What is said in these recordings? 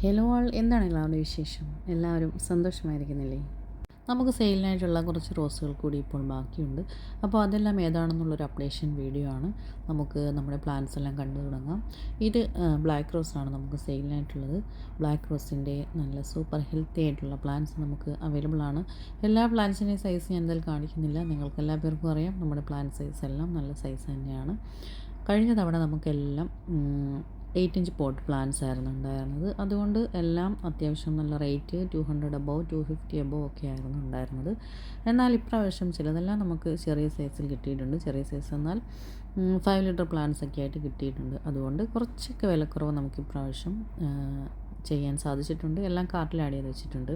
Hello ആൾ എന്താണ് എല്ലാവരുടെ വിശേഷം? എല്ലാവരും സന്തോഷമായിരിക്കുന്നില്ലേ? നമുക്ക് സെയിലിനായിട്ടുള്ള കുറച്ച് റോസുകൾ കൂടി ഇപ്പോൾ ബാക്കിയുണ്ട്. അപ്പോൾ അതെല്ലാം ഏതാണെന്നുള്ളൊരു അപ്ഡേഷൻ വീഡിയോ ആണ്. നമുക്ക് നമ്മുടെ പ്ലാന്റ്സ് എല്ലാം കണ്ടു തുടങ്ങാം. ഇത് ബ്ലാക്ക് റോസ് ആണ് നമുക്ക് സെയിലിനായിട്ടുള്ളത്. ബ്ലാക്ക് റോസിന്റെ നല്ല സൂപ്പർ ഹെൽത്തി ആയിട്ടുള്ള പ്ലാന്റ്സ് നമുക്ക് അവൈലബിൾ ആണ്. എല്ലാ പ്ലാന്റ്സിന്റെയും സൈസ് ഞാൻ എന്തായാലും കാണിക്കുന്നില്ല. നിങ്ങൾക്ക് എല്ലാ പേർക്കും അറിയാം. നമ്മുടെ പ്ലാന്റ് സൈസ് എല്ലാം നല്ല സൈസ് തന്നെയാണ്. കഴിഞ്ഞ തവണ നമുക്കെല്ലാം എയ്റ്റ് ഇഞ്ച് പോട്ട് പ്ലാന്റ്സ് ആയിരുന്നു ഉണ്ടായിരുന്നത്. അതുകൊണ്ട് എല്ലാം അത്യാവശ്യം നല്ല rate two hundred above two fifty above ഒക്കെ ആയിരുന്നു ഉണ്ടായിരുന്നത്. എന്നാൽ ഇപ്രാവശ്യം ചിലതെല്ലാം നമുക്ക് ചെറിയ സൈസിൽ കിട്ടിയിട്ടുണ്ട്. ചെറിയ സൈസ് എന്നാൽ ഫൈവ് ലിറ്റർ പ്ലാന്റ്സ് ഒക്കെ ആയിട്ട് കിട്ടിയിട്ടുണ്ട്. അതുകൊണ്ട് കുറച്ചൊക്കെ വിലക്കുറവ് നമുക്ക് ഇപ്രാവശ്യം ചെയ്യാൻ സാധിച്ചിട്ടുണ്ട്. എല്ലാം കാർട്ടിൽ ആഡ് ചെയ്ത് വെച്ചിട്ടുണ്ട്.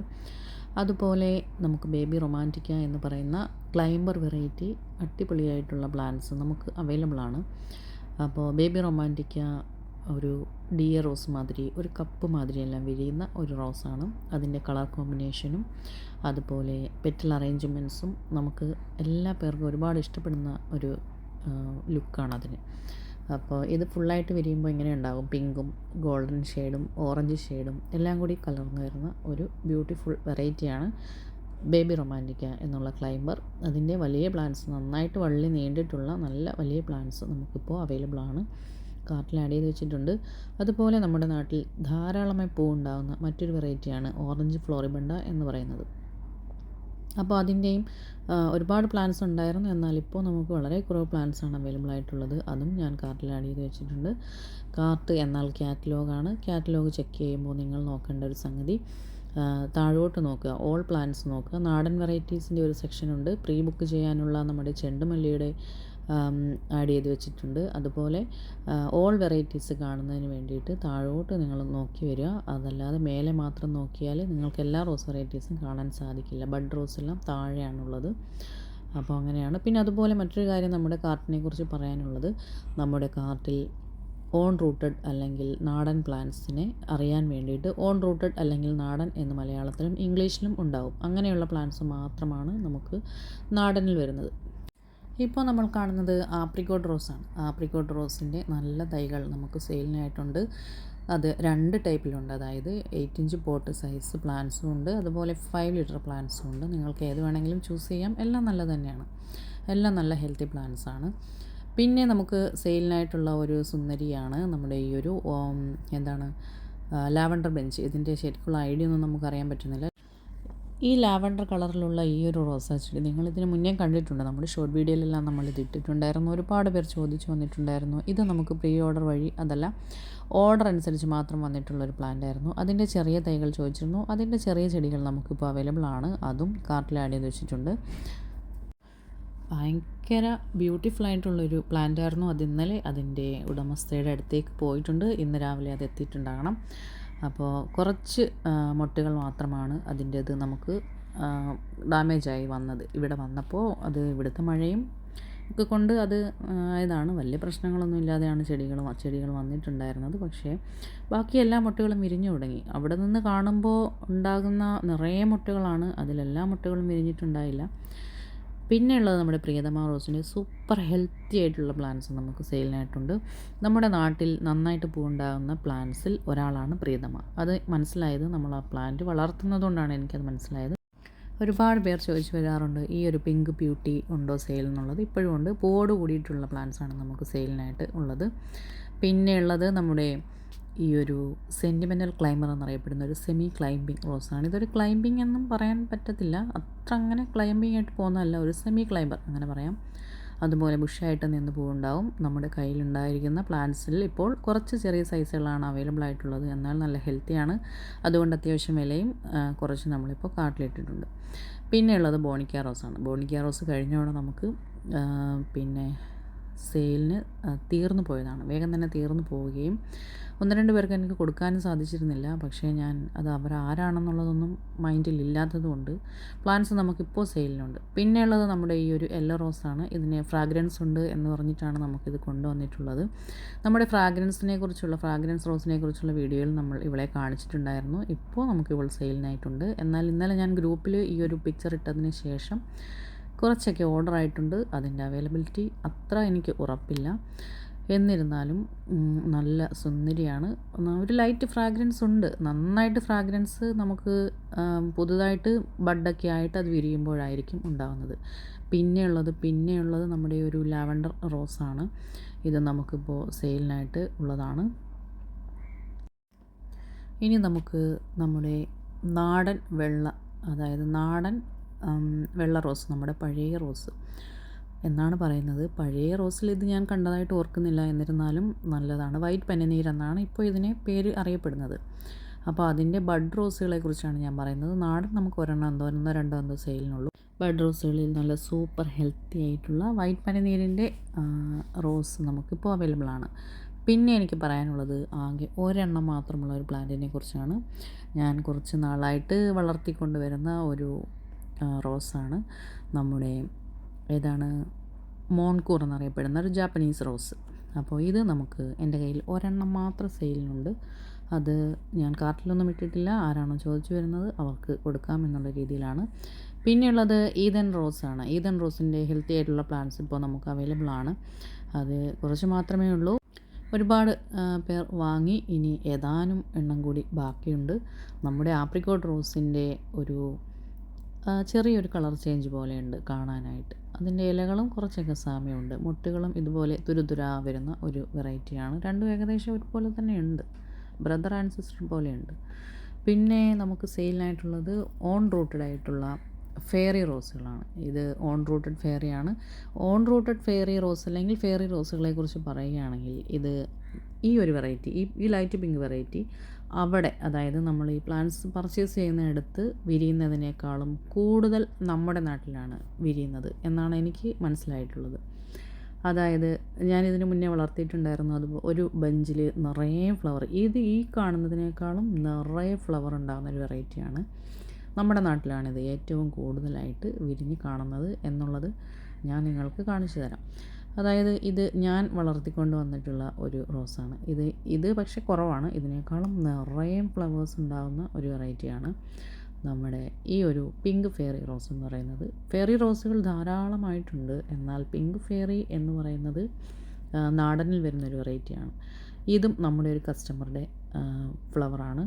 അതുപോലെ നമുക്ക് ബേബി റൊമാന്റിക്ക എന്ന് പറയുന്ന ക്ലൈംബർ വെറൈറ്റി അടിപൊളിയായിട്ടുള്ള പ്ലാന്റ്സ് നമുക്ക് അവൈലബിൾ ആണ്. അപ്പോൾ ബേബി റൊമാന്റിക്ക ഒരു ഡിയർ റോസ് മാതിരി ഒരു കപ്പ് മാതിരി എല്ലാം വിരിയുന്ന ഒരു റോസാണ് അതിന്റെ കളർ കോമ്പിനേഷനും അതുപോലെ പെറ്റൽ അറേഞ്ച്മെന്റ്സും നമുക്ക് എല്ലാ പേർക്കും ഒരുപാട് ഇഷ്ടപ്പെടുന്ന ഒരു ലുക്കാണ് അതിന്. അപ്പോൾ ഇത് ഫുള്ളായിട്ട് വിരിയുമ്പോൾ ഇങ്ങനെ ഉണ്ടാകും? പിങ്കും ഗോൾഡൻ ഷെയ്ഡും ഓറഞ്ച് ഷെയ്ഡും എല്ലാം കൂടി കലർന്നു വരുന്ന ഒരു ബ്യൂട്ടിഫുൾ വെറൈറ്റിയാണ് ബേബി റൊമാന്റിക്ക എന്നുള്ള ക്ലൈംബർ അതിന്റെ വലിയ പ്ലാന്റ്സ് നന്നായിട്ട് വള്ളി നീണ്ടിട്ടുള്ള നല്ല വലിയ പ്ലാന്റ്സ് നമുക്കിപ്പോൾ അവൈലബിൾ ആണ്. കാർട്ടിൽ ആഡ് ചെയ്ത് വെച്ചിട്ടുണ്ട്. അതുപോലെ നമ്മുടെ നാട്ടിൽ ധാരാളമായി പൂ ഉണ്ടാകുന്ന മറ്റൊരു വെറൈറ്റിയാണ് ഓറഞ്ച് ഫ്ലോറിബണ്ട എന്ന് പറയുന്നത്. അപ്പോൾ അതിന്റെയും ഒരുപാട് പ്ലാൻസ് ഉണ്ടായിരുന്നു. എന്നാൽ ഇപ്പോൾ നമുക്ക് വളരെ കുറവ് പ്ലാൻസാണ് അവൈലബിൾ ആയിട്ടുള്ളത്. അതും ഞാൻ കാർട്ടിൽ ആഡ് ചെയ്ത് വെച്ചിട്ടുണ്ട്. കാർട്ട് എന്നാൽ കാറ്റലോഗാണ് കാറ്റലോഗ് ചെക്ക് ചെയ്യുമ്പോൾ നിങ്ങൾ നോക്കേണ്ട ഒരു സംഗതി താഴോട്ട് നോക്കുക. ഓൾ പ്ലാന്റ്സ് നോക്കുക. നാടൻ വെറൈറ്റീസിന്റെ ഒരു സെക്ഷനുണ്ട് പ്രീ ബുക്ക് ചെയ്യാനുള്ള നമ്മുടെ ചെണ്ടുമല്ലിയുടെ ആഡ് ചെയ്ത് വെച്ചിട്ടുണ്ട്. അതുപോലെ ഓൾ വെറൈറ്റീസ് കാണുന്നതിന് വേണ്ടിയിട്ട് താഴോട്ട് നിങ്ങൾ നോക്കി വരിക. അതല്ലാതെ മേലെ മാത്രം നോക്കിയാൽ നിങ്ങൾക്ക് എല്ലാ റോസ് വെറൈറ്റീസും കാണാൻ സാധിക്കില്ല. ബഡ് റോസ് എല്ലാം താഴെയാണുള്ളത്. അപ്പോൾ അങ്ങനെയാണ്. പിന്നെ അതുപോലെ മറ്റൊരു കാര്യം നമ്മുടെ കാർട്ടിനെ കുറിച്ച് പറയാനുള്ളത്. നമ്മുടെ കാർട്ടിൽ ഓൺ റൂട്ടഡ് അല്ലെങ്കിൽ നാടൻ പ്ലാന്റ്സിനെ അറിയാൻ വേണ്ടിയിട്ട് ഓൺ റൂട്ടഡ് അല്ലെങ്കിൽ നാടൻ എന്ന് മലയാളത്തിലും ഇംഗ്ലീഷിലും ഉണ്ടാവും. അങ്ങനെയുള്ള പ്ലാന്റ്സ് മാത്രമാണ് നമുക്ക് നാടനിൽ വരുന്നത്. ഇപ്പോൾ നമ്മൾ കാണുന്നത് ആപ്രിക്കോട്ട് റോസാണ്. ആപ്രിക്കോട്ട് റോസിന്റെ നല്ല തൈകൾ നമുക്ക് സെയിലിനായിട്ടുണ്ട്. അത് രണ്ട് ടൈപ്പിലുണ്ട്. അതായത് എയ്റ്റ് ഇഞ്ച് പോട്ട് സൈസ് പ്ലാന്റ്സും ഉണ്ട്. അതുപോലെ ഫൈവ് ലിറ്റർ പ്ലാന്റ്സും ഉണ്ട്. നിങ്ങൾക്ക് ഏത് വേണമെങ്കിലും ചൂസ് ചെയ്യാം. എല്ലാം നല്ല തന്നെയാണ്. എല്ലാം നല്ല ഹെൽത്തി പ്ലാന്റ്സ് ആണ്. പിന്നെ നമുക്ക് സെയിലിനായിട്ടുള്ള ഒരു സുന്ദരിയാണ് നമ്മുടെ ഈ ഒരു എന്താണ് ലാവണ്ടർ ബെഞ്ച്. ഇതിന്റെ ശരിക്കുള്ള ഐഡിയ ഒന്നും നമുക്കറിയാൻ പറ്റുന്നില്ല. ഈ ലാവൻഡർ കളറിലുള്ള ഈ ഒരു റോസാ ചെടി നിങ്ങൾ ഇതിന് മുന്നേ കണ്ടിട്ടുണ്ട്. നമ്മുടെ ഷോർട്ട് വീഡിയോയിലെല്ലാം നമ്മൾ ഇത് ഇട്ടിട്ടുണ്ടായിരുന്നു ഒരുപാട് പേർ ചോദിച്ചു വന്നിട്ടുണ്ടായിരുന്നു. ഇത് നമുക്ക് പ്രീ ഓർഡർ വഴി അതല്ല ഓർഡർ അനുസരിച്ച് മാത്രം വന്നിട്ടുള്ള ഒരു പ്ലാന്റ് ആയിരുന്നു. അതിന്റെ ചെറിയ തൈകൾ ചോദിച്ചിരുന്നു. അതിന്റെ ചെറിയ ചെടികൾ നമുക്കിപ്പോൾ അവൈലബിൾ ആണ്. അതും കാർട്ടിൽ ആഡ് ചെയ്ത് വെച്ചിട്ടുണ്ട്. ഭയങ്കര ബ്യൂട്ടിഫുൾ ആയിട്ടുള്ളൊരു പ്ലാന്റ് ആയിരുന്നു. അത് ഇന്നലെ അതിന്റെ ഉടമസ്ഥയുടെ അടുത്തേക്ക് പോയിട്ടുണ്ട്. ഇന്ന് രാവിലെ അത് എത്തിയിട്ടുണ്ടാകണം. അപ്പോൾ കുറച്ച് മുട്ടുകൾ മാത്രമാണ് അതിന്റേത് നമുക്ക് ഡാമേജായി വന്നത്. ഇവിടെ വന്നപ്പോൾ അത് ഇവിടുത്തെ മഴയും ഒക്കെ കൊണ്ട് അത് ആയതാണ് വലിയ പ്രശ്നങ്ങളൊന്നും ഇല്ലാതെയാണ് ചെടികൾ ചെടികൾ വന്നിട്ടുണ്ടായിരുന്നത്. പക്ഷേ ബാക്കി എല്ലാ മുട്ടുകളും വിരിഞ്ഞു തുടങ്ങി. അവിടെ നിന്ന് കാണുമ്പോൾ ഉണ്ടാകുന്ന നിറയെ മുട്ടുകളാണ്. അതിലെല്ലാ മുട്ടുകളും വിരിഞ്ഞിട്ടുണ്ടായില്ല. പിന്നെ ഉള്ളത് നമ്മുടെ പ്രിയതമ റോസിന്റെ സൂപ്പർ ഹെൽത്തി ആയിട്ടുള്ള പ്ലാന്റ്സ് നമുക്ക് സെയിലിനായിട്ടുണ്ട് നമ്മുടെ നാട്ടിൽ നന്നായിട്ട് പൂവുണ്ടാകുന്ന പ്ലാന്റ്സിൽ ഒരാളാണ് പ്രിയതമ. അത് മനസ്സിലായത് നമ്മൾ ആ പ്ലാന്റ് വളർത്തുന്നതുകൊണ്ടാണ് എനിക്കത് മനസ്സിലായത്. ഒരുപാട് പേർ ചോദിച്ചു വരാറുണ്ട് ഈ ഒരു പിങ്ക് ബ്യൂട്ടി ഉണ്ടോ സെയിൽ എന്നുള്ളത്? ഇപ്പോഴും ഉണ്ട്. പൂവോട് കൂടിയിട്ടുള്ള പ്ലാന്റ്സാണ് നമുക്ക് സെയിലിനായിട്ട് ഉള്ളത്. പിന്നെയുള്ളത് നമ്മുടെ ഈ ഒരു സെന്റിമെന്റൽ ക്ലൈമർ എന്നറിയപ്പെടുന്ന ഒരു സെമി ക്ലൈമ്പിംഗ് റോസാണ് ഇതൊരു ക്ലൈമ്പിംഗ് എന്നും പറയാൻ പറ്റത്തില്ല. അത്ര അങ്ങനെ ക്ലൈമ്പിംഗ് ആയിട്ട് പോകുന്നതല്ല ഒരു സെമി ക്ലൈമ്പർ അങ്ങനെ പറയാം. അതുപോലെ ബുഷായിട്ട് നിന്ന് പൂവുണ്ടാവും. നമ്മുടെ കയ്യിലുണ്ടായിരിക്കുന്ന പ്ലാന്റ്സിൽ ഇപ്പോൾ കുറച്ച് ചെറിയ സൈസുകളാണ് അവൈലബിൾ ആയിട്ടുള്ളത്. എന്നാൽ നല്ല ഹെൽത്തിയാണ് അതുകൊണ്ട് അത്യാവശ്യം വിലയും കുറച്ച് നമ്മളിപ്പോൾ കാട്ടിലിട്ടിട്ടുണ്ട്. പിന്നെയുള്ളത് ബോണിക്കാ റോസാണ്. ബോണിക്ക റോസ് കഴിഞ്ഞോടെ നമുക്ക് പിന്നെ സെയിലിന് തീർന്നു പോയതാണ്. വേഗം തന്നെ തീർന്നു പോവുകയും. ഒന്ന് രണ്ട് പേർക്ക് എനിക്ക് കൊടുക്കാനും സാധിച്ചിരുന്നില്ല. പക്ഷേ ഞാൻ അത് അവർ ആരാണെന്നുള്ളതൊന്നും മൈൻഡിൽ ഇല്ലാത്തതുകൊണ്ട് പ്ലാൻസ് നമുക്കിപ്പോൾ സെയിലിനുണ്ട്. പിന്നെയുള്ളത് നമ്മുടെ ഈ ഒരു യെല്ലോ റോസാണ്. ഇതിന് ഫ്രാഗ്രൻസ് ഉണ്ട് എന്ന് പറഞ്ഞിട്ടാണ് നമുക്കിത് കൊണ്ടുവന്നിട്ടുള്ളത്. നമ്മുടെ ഫ്രാഗ്രൻസിനെ കുറിച്ചുള്ള ഫ്രാഗ്രൻസ് റോസിനെ കുറിച്ചുള്ള വീഡിയോയിൽ നമ്മൾ ഇവളെ കാണിച്ചിട്ടുണ്ടായിരുന്നു. ഇപ്പോൾ നമുക്ക് ഇവൾ സെയിലിനായിട്ടുണ്ട്. എന്നാൽ ഇന്നലെ ഞാൻ ഗ്രൂപ്പിൽ ഈ ഒരു പിക്ചർ ഇട്ടതിന് ശേഷം കുറച്ചൊക്കെ ഓർഡർ ആയിട്ടുണ്ട്. അതിന്റെ അവൈലബിലിറ്റി അത്ര എനിക്ക് ഉറപ്പില്ല. എന്നിരുന്നാലും നല്ല സുന്ദരിയാണ്. ഒരു ലൈറ്റ് ഫ്രാഗ്രൻസ് ഉണ്ട്. നന്നായിട്ട് ഫ്രാഗ്രൻസ് നമുക്ക് പുതുതായിട്ട് ബഡൊക്കെ ആയിട്ട് അത് വിരിയുമ്പോഴായിരിക്കും ഉണ്ടാകുന്നത് പിന്നെയുള്ളത് പിന്നെയുള്ളത് നമ്മുടെ ഒരു ലാവൻഡർ റോസാണ് ഇത് നമുക്കിപ്പോൾ സെയിലിനായിട്ട് ഉള്ളതാണ്. ഇനി നമുക്ക് നമ്മുടെ നാടൻ വെള്ള അതായത് നാടൻ വെള്ള റോസ് നമ്മുടെ പഴയ റോസ്. എന്നാണ് പറയുന്നത്. പഴയ റോസിൽ ഇത് ഞാൻ കണ്ടതായിട്ട് ഓർക്കുന്നില്ല. എന്നിരുന്നാലും നല്ലതാണ്. വൈറ്റ് പനിനീർ എന്നാണ് ഇപ്പോൾ ഇതിനെ പേര് അറിയപ്പെടുന്നത്. അപ്പോൾ അതിന്റെ ബഡ് റോസുകളെ കുറിച്ചാണ് ഞാൻ പറയുന്നത്. നാടൻ നമുക്ക് ഒരെണ്ണം എന്തോ ഒന്നോ രണ്ടോ എന്തോ സെയിലിനുള്ളൂ. ബഡ് റോസുകളിൽ നല്ല സൂപ്പർ ഹെൽത്തി ആയിട്ടുള്ള വൈറ്റ് പനിനീരിന്റെ റോസ് നമുക്കിപ്പോൾ അവൈലബിൾ ആണ്. പിന്നെ എനിക്ക് പറയാനുള്ളത് ആകെ ഒരെണ്ണം മാത്രമുള്ള ഒരു പ്ലാന്റിനെ കുറിച്ചാണ്. ഞാൻ കുറച്ച് നാളായിട്ട് വളർത്തിക്കൊണ്ട് വരുന്ന ഒരു റോസാണ്. നമ്മുടെ ഏതാണ്? മോൺകൂർ എന്നറിയപ്പെടുന്ന ഒരു ജാപ്പനീസ് റോസ്. അപ്പോൾ ഇത് നമുക്ക് എന്റെ കയ്യിൽ ഒരെണ്ണം മാത്രം സെയിലിനുണ്ട്. അത് ഞാൻ കാർട്ടിലൊന്നും ഇട്ടിട്ടില്ല. ആരാണോ ചോദിച്ചു വരുന്നത് അവർക്ക് കൊടുക്കാം എന്നുള്ള രീതിയിലാണ്. പിന്നെയുള്ളത് ഈതൻ റോസാണ്. ഈതൻ റോസിന്റെ ഹെൽത്തി ആയിട്ടുള്ള പ്ലാന്റ്സ് ഇപ്പോൾ നമുക്ക് അവൈലബിൾ ആണ്. അത് കുറച്ച് മാത്രമേ ഉള്ളൂ. ഒരുപാട് പേർ വാങ്ങി ഇനി ഏതാനും എണ്ണം കൂടി ബാക്കിയുണ്ട്. നമ്മുടെ ആപ്രിക്കോട്ട് റോസിന്റെ ഒരു ചെറിയൊരു കളർ ചേഞ്ച് പോലെയുണ്ട് കാണാനായിട്ട്. അതിന്റെ ഇലകളും കുറച്ചൊക്കെ സാമ്യമുണ്ട്. മുട്ടുകളും ഇതുപോലെ തുരുതുരാ വരുന്ന ഒരു വെറൈറ്റിയാണ്. രണ്ടും ഏകദേശം ഒരുപോലെ തന്നെയുണ്ട്. ബ്രദർ ആൻഡ് സിസ്റ്റർ പോലെയുണ്ട്. പിന്നെ നമുക്ക് സെയിലിനായിട്ടുള്ളത് ഓൺ റൂട്ടഡ് ആയിട്ടുള്ള ഫെയറി റോസുകളാണ്. ഇത് ഓൺ റൂട്ടഡ് ഫെയറിയാണ്. ഓൺ റൂട്ടഡ് ഫെയറി റോസ് അല്ലെങ്കിൽ ഫെയറി റോസുകളെക്കുറിച്ച് പറയുകയാണെങ്കിൽ ഇത് ഈ ഒരു വെറൈറ്റി ഈ ഈ ലൈറ്റ് പിങ്ക് വെറൈറ്റി അവിടെ അതായത് നമ്മൾ ഈ പ്ലാന്റ്സ് പർച്ചേസ് ചെയ്യുന്നിടത്ത് വിരിയുന്നതിനേക്കാളും കൂടുതൽ നമ്മുടെ നാട്ടിലാണ് വിരിയുന്നത് എന്നാണ് എനിക്ക് മനസ്സിലായിട്ടുള്ളത്. അതായത് ഞാൻ ഇതിന് മുന്നേ വളർത്തിയിട്ടുണ്ടായിരുന്നു അത് ഒരു ബെഞ്ചിൽ നിറയെ ഫ്ലവർ ഇത് ഈ കാണുന്നതിനേക്കാളും നിറയെ ഫ്ലവർ ഉണ്ടാകുന്ന ഒരു വെറൈറ്റിയാണ് നമ്മുടെ നാട്ടിലാണിത് ഏറ്റവും കൂടുതലായിട്ട് വിരിഞ്ഞ് കാണുന്നത് എന്നുള്ളത് ഞാൻ നിങ്ങൾക്ക് കാണിച്ചു തരാം. അതായത് ഇത് ഞാൻ വളർത്തിക്കൊണ്ട് വന്നിട്ടുള്ള ഒരു റോസാണ്. ഇത് ഇത് പക്ഷേ കുറവാണ്. ഇതിനേക്കാളും നിറയെ ഫ്ലവേഴ്സ് ഉണ്ടാകുന്ന ഒരു വെറൈറ്റിയാണ് നമ്മുടെ ഈ ഒരു പിങ്ക് ഫെയറി റോസ് എന്ന് പറയുന്നത്. ഫെയറി റോസുകൾ ധാരാളമായിട്ടുണ്ട്. എന്നാൽ പിങ്ക് ഫെയറി എന്ന് പറയുന്നത് നാടനിൽ വരുന്നൊരു വെറൈറ്റിയാണ്. ഇതും നമ്മുടെ ഒരു കസ്റ്റമറുടെ ഫ്ലവറാണ്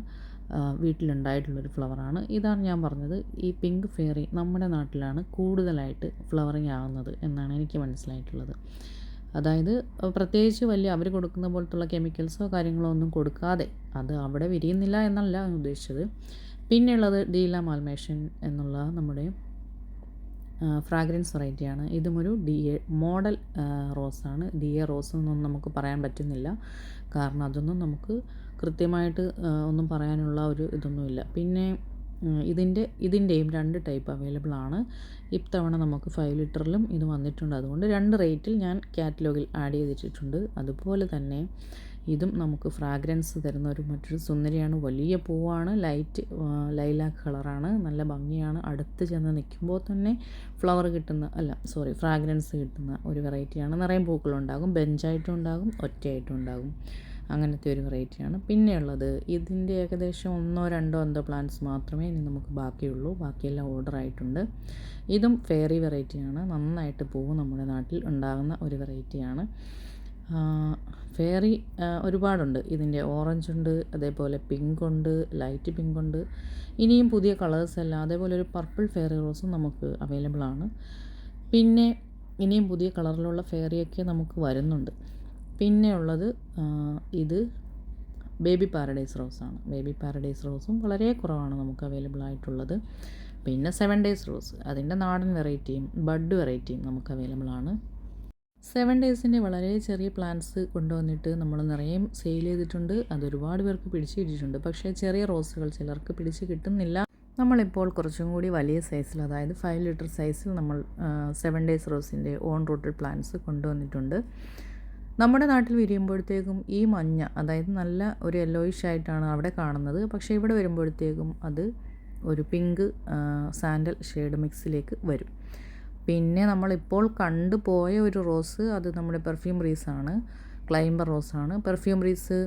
വീട്ടിലുണ്ടായിട്ടുള്ളൊരു ഫ്ലവറാണ് ഇതാണ് ഞാൻ പറഞ്ഞത്. ഈ പിങ്ക് ഫെയറി നമ്മുടെ നാട്ടിലാണ് കൂടുതലായിട്ട് ഫ്ലവറിങ് ആകുന്നത് എന്നാണ് എനിക്ക് മനസ്സിലായിട്ടുള്ളത്. അതായത് പ്രത്യേകിച്ച് വലിയ അവർ കൊടുക്കുന്ന പോലത്തുള്ള കെമിക്കൽസോ കാര്യങ്ങളോ ഒന്നും കൊടുക്കാതെ അത് അവിടെ വിരിയുന്നില്ല എന്നല്ല ഉദ്ദേശിച്ചത്. പിന്നെയുള്ളത് ഡീല മാൽമേഷൻ എന്നുള്ള നമ്മുടെ ഫ്രാഗ്രൻസ് വെറൈറ്റിയാണ് ഇതും ഒരു ഡി എ മോഡൽ റോസാണ് ഡി എ റോസ് എന്നൊന്നും നമുക്ക് പറയാൻ പറ്റുന്നില്ല. കാരണം അതൊന്നും നമുക്ക് കൃത്യമായിട്ട് ഒന്നും പറയാനുള്ള ഒരു ഇതൊന്നുമില്ല. പിന്നെ ഇതിന്റെ ഇതിന്റെയും രണ്ട് ടൈപ്പ് അവൈലബിൾ ആണ്. ഇത്തവണ നമുക്ക് ഫൈവ് ലിറ്ററിലും ഇത് വന്നിട്ടുണ്ട്. അതുകൊണ്ട് രണ്ട് റേറ്റിൽ ഞാൻ കാറ്റലോഗിൽ ആഡ് ചെയ്തിട്ടുണ്ട്. അതുപോലെ തന്നെ ഇതും നമുക്ക് ഫ്രാഗ്രൻസ് തരുന്ന ഒരു മറ്റൊരു സുന്ദരിയാണ്. വലിയ പൂവാണ് ലൈറ്റ് ലൈലാക്ക് കളറാണ് നല്ല ഭംഗിയാണ്. അടുത്ത് ചെന്ന് നിൽക്കുമ്പോൾ തന്നെ ഫ്ലവർ കിട്ടുന്ന അല്ല സോറി ഫ്രാഗ്രൻസ് കിട്ടുന്ന ഒരു വെറൈറ്റിയാണ്. നിറയെ പൂക്കളുണ്ടാകും ബെഞ്ചായിട്ടും ഉണ്ടാകും ഒറ്റയായിട്ടും ഉണ്ടാകും. അങ്ങനത്തെ ഒരു വെറൈറ്റിയാണ്. പിന്നെയുള്ളത് ഇതിന്റെ ഏകദേശം ഒന്നോ രണ്ടോ എന്തോ പ്ലാന്റ്സ് മാത്രമേ ഇനി നമുക്ക് ബാക്കിയുള്ളൂ. ബാക്കിയെല്ലാം ഓർഡർ ആയിട്ടുണ്ട്. ഇതും ഫെയറി വെറൈറ്റിയാണ്. നന്നായിട്ട് പൂവ് നമ്മുടെ നാട്ടിൽ ഉണ്ടാകുന്ന ഒരു വെറൈറ്റിയാണ്. ഫെയറി ഒരുപാടുണ്ട്. ഇതിന്റെ ഓറഞ്ച് ഉണ്ട് അതേപോലെ പിങ്ക് ഉണ്ട് ലൈറ്റ് പിങ്ക് ഉണ്ട്. ഇനിയും പുതിയ കളേഴ്സ് അല്ല അതേപോലെ ഒരു പർപ്പിൾ ഫെയറി റോസും നമുക്ക് അവൈലബിൾ ആണ് പിന്നെ ഇനിയും പുതിയ കളറിലുള്ള ഫെയറിയൊക്കെ നമുക്ക് വരുന്നുണ്ട്. പിന്നെ ഉള്ളത് ഇത് ബേബി പാരഡൈസ് റോസാണ്. ബേബി പാരഡൈസ് റോസും വളരെ കുറവാണ് നമുക്ക് അവൈലബിൾ ആയിട്ടുള്ളത്. പിന്നെ സെവൻ ഡേയ്സ് റോസ് അതിന്റെ നാടൻ വെറൈറ്റിയും ബഡ് വെറൈറ്റിയും നമുക്ക് അവൈലബിൾ ആണ്. സെവൻ ഡേയ്സിന്റെ വളരെ ചെറിയ പ്ലാന്റ്സ് കൊണ്ടുവന്നിട്ട് നമ്മൾ നിറയെ സെയിൽ ചെയ്തിട്ടുണ്ട്. അതൊരുപാട് പേർക്ക് പിടിച്ചു കിട്ടിയിട്ടുണ്ട്. പക്ഷേ ചെറിയ റോസുകൾ ചിലർക്ക് പിടിച്ച് കിട്ടുന്നില്ല. നമ്മളിപ്പോൾ കുറച്ചും കൂടി വലിയ സൈസിൽ അതായത് ഫൈവ് ലിറ്റർ സൈസിൽ നമ്മൾ സെവൻ ഡേയ്സ് റോസിന്റെ ഓൺ റൂട്ടഡ് പ്ലാന്റ്സ് കൊണ്ടുവന്നിട്ടുണ്ട്. നമ്മുടെ നാട്ടിൽ വിരിയുമ്പോഴത്തേക്കും ഈ മഞ്ഞ അതായത് നല്ല ഒരു യെല്ലോയിഷ് ആയിട്ടാണ് അവിടെ കാണുന്നത്. പക്ഷേ ഇവിടെ വരുമ്പോഴത്തേക്കും അത് ഒരു പിങ്ക് സാൻഡൽ ഷെയ്ഡ് മിക്സിലേക്ക് വരും. പിന്നെ നമ്മളിപ്പോൾ കണ്ടു പോയ ഒരു റോസ് അത് നമ്മുടെ പെർഫ്യൂം റീസാണ് ക്ലൈംബർ റോസാണ് പെർഫ്യൂം റീസ്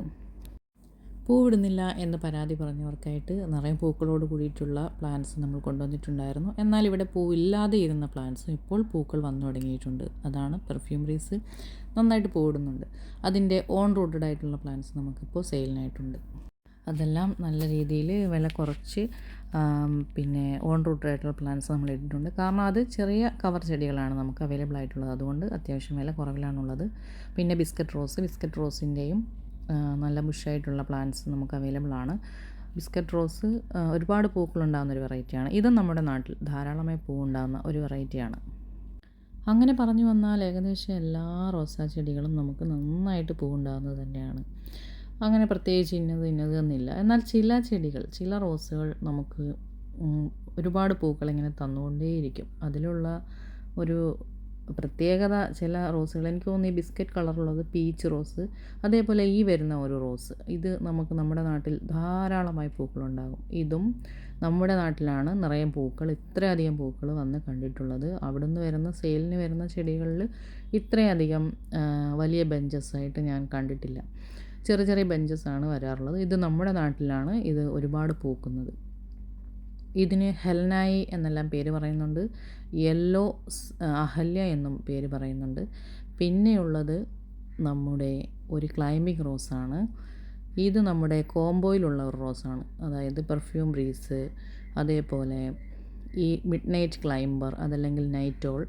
പൂവിടുന്നില്ല എന്ന് പരാതി പറഞ്ഞവർക്കായിട്ട് നിറയെ പൂക്കളോട് കൂടിയിട്ടുള്ള പ്ലാന്റ്സ് നമ്മൾ കൊണ്ടുവന്നിട്ടുണ്ടായിരുന്നു. എന്നാൽ ഇവിടെ പൂവില്ലാതെ ഇരുന്ന പ്ലാന്റ്സും ഇപ്പോൾ പൂക്കൾ വന്നു തുടങ്ങിയിട്ടുണ്ട്. അതാണ് പെർഫ്യൂമറീസ് നന്നായിട്ട് പോയിടുന്നുണ്ട് അതിന്റെ ഓൺ റൂട്ടഡ് ആയിട്ടുള്ള പ്ലാന്റ്സ് നമുക്കിപ്പോൾ സെയിലിനായിട്ടുണ്ട് അതെല്ലാം നല്ല രീതിയിൽ വില കുറച്ച് പിന്നെ ഓൺ റൂട്ടഡ് ആയിട്ടുള്ള പ്ലാന്റ്സ് നമ്മൾ ഇട്ടിട്ടുണ്ട്. കാരണം അത് ചെറിയ കവർ ചെടികളാണ് നമുക്ക് അവൈലബിൾ ആയിട്ടുള്ളത്. അതുകൊണ്ട് അത്യാവശ്യം വില കുറവിലാണുള്ളത്. പിന്നെ ബിസ്ക്കറ്റ് റോസ് ബിസ്ക്കറ്റ് റോസിന്റെയും നല്ല ബുഷായിട്ടുള്ള പ്ലാന്റ്സ് നമുക്ക് അവൈലബിൾ ആണ്. ബിസ്ക്കറ്റ് റോസ് ഒരുപാട് പൂക്കളുണ്ടാകുന്ന ഒരു വെറൈറ്റിയാണ് ഇതും നമ്മുടെ നാട്ടിൽ ധാരാളമായി പൂവുണ്ടാകുന്ന ഒരു വെറൈറ്റിയാണ് അങ്ങനെ പറഞ്ഞു വന്നാൽ ഏകദേശം എല്ലാ റോസാ ചെടികളും നമുക്ക് നന്നായിട്ട് പൂവുണ്ടാകുന്നത് തന്നെയാണ്. അങ്ങനെ പ്രത്യേകിച്ച് ഇന്നത് ഇന്നത് എന്നില്ല. എന്നാൽ ചില ചെടികൾ ചില റോസുകൾ നമുക്ക് ഒരുപാട് പൂക്കൾ ഇങ്ങനെ തന്നുകൊണ്ടേയിരിക്കും. അതിലുള്ള ഒരു പ്രത്യേകത ചില റോസുകൾ എനിക്ക് തോന്നുന്നു ഈ ബിസ്ക്കറ്റ് കളറുള്ളത് പീച്ച് റോസ് അതേപോലെ ഈ വരുന്ന ഒരു റോസ്. ഇത് നമുക്ക് നമ്മുടെ നാട്ടിൽ ധാരാളമായി പൂക്കളുണ്ടാകും. ഇതും നമ്മുടെ നാട്ടിലാണ് നിറയെ പൂക്കൾ ഇത്രയധികം പൂക്കൾ വന്ന് കണ്ടിട്ടുള്ളത്. അവിടുന്ന് വരുന്ന സെയിലിന് വരുന്ന ചെടികളിൽ ഇത്രയധികം വലിയ ബെഞ്ചസ് ആയിട്ട് ഞാൻ കണ്ടിട്ടില്ല. ചെറിയ ചെറിയ ബെഞ്ചസ് ആണ് വരാറുള്ളത്. ഇത് നമ്മുടെ നാട്ടിലാണ് ഇത് ഒരുപാട് പൂക്കുന്നത്. ഇതിന് ഹെൽനായി എന്നെല്ലാം പേര് പറയുന്നുണ്ട്. യെല്ലോ അഹല്യ എന്നും പേര് പറയുന്നുണ്ട്. പിന്നെയുള്ളത് നമ്മുടെ ഒരു ക്ലൈമ്പിംഗ് റോസാണ്. ഇത് നമ്മുടെ കോംബോയിലുള്ള ഒരു റോസാണ്. അതായത് പെർഫ്യൂം ബ്രീസ് അതേപോലെ ഈ മിഡ് നൈറ്റ് ക്ലൈംബർ അതല്ലെങ്കിൽ നൈറ്റോൾ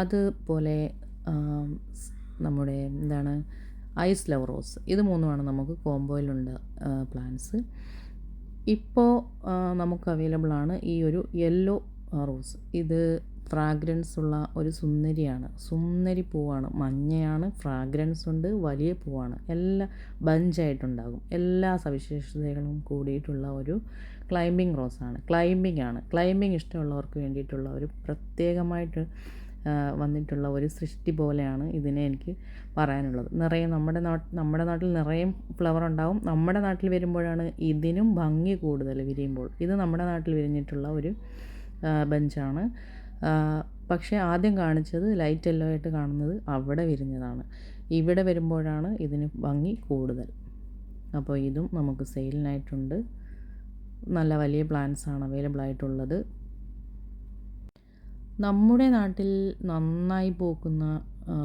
അതുപോലെ നമ്മുടെ എന്താണ് ഐസ് ലവ് റോസ്. ഇത് മൂന്നുമാണ് നമുക്ക് കോംബോയിലുണ്ട് പ്ലാന്റ്സ് ഇപ്പോൾ നമുക്ക് അവൈലബിളാണ് ഈ ഒരു യെല്ലോ റോസ്. ഇത് ഫ്രാഗ്രൻസ് ഉള്ള ഒരു സുന്ദരിയാണ്. സുന്ദരി പൂവാണ്. മഞ്ഞയാണ് ഫ്രാഗ്രൻസ് ഉണ്ട് വലിയ പൂവാണ്. എല്ലാ ബഞ്ചായിട്ടുണ്ടാകും. എല്ലാ സവിശേഷതകളും കൂടിയിട്ടുള്ള ഒരു ക്ലൈമ്പിംഗ് റോസാണ് ക്ലൈമ്പിംഗ് ആണ്. ക്ലൈമ്പിംഗ് ഇഷ്ടമുള്ളവർക്ക് വേണ്ടിയിട്ടുള്ള ഒരു പ്രത്യേകമായിട്ട് വന്നിട്ടുള്ള ഒരു സൃഷ്ടി പോലെയാണ് ഇതിനെ എനിക്ക് പറയാനുള്ളത്. നിറയെ നമ്മുടെ നാട്ട് നമ്മുടെ നാട്ടിൽ നിറയെ ഫ്ലവർ ഉണ്ടാവും. നമ്മുടെ നാട്ടിൽ വരുമ്പോഴാണ് ഇതിനും ഭംഗി കൂടുതൽ വിരിയുമ്പോൾ. ഇത് നമ്മുടെ നാട്ടിൽ വിരിഞ്ഞിട്ടുള്ള ഒരു ബെഞ്ചാണ്. പക്ഷേ ആദ്യം കാണിച്ചത് ലൈറ്റ് യെല്ലോ ആയിട്ട് കാണുന്നത് അവിടെ വിരിഞ്ഞതാണ്. ഇവിടെ വരുമ്പോഴാണ് ഇതിന് ഭംഗി കൂടുതൽ. അപ്പോൾ ഇതും നമുക്ക് സെയിലിനായിട്ടുണ്ട്. നല്ല വലിയ പ്ലാന്റ്സ് ആണ് അവൈലബിൾ ആയിട്ടുള്ളത്. നമ്മുടെ നാട്ടിൽ നന്നായി പൂക്കുന്ന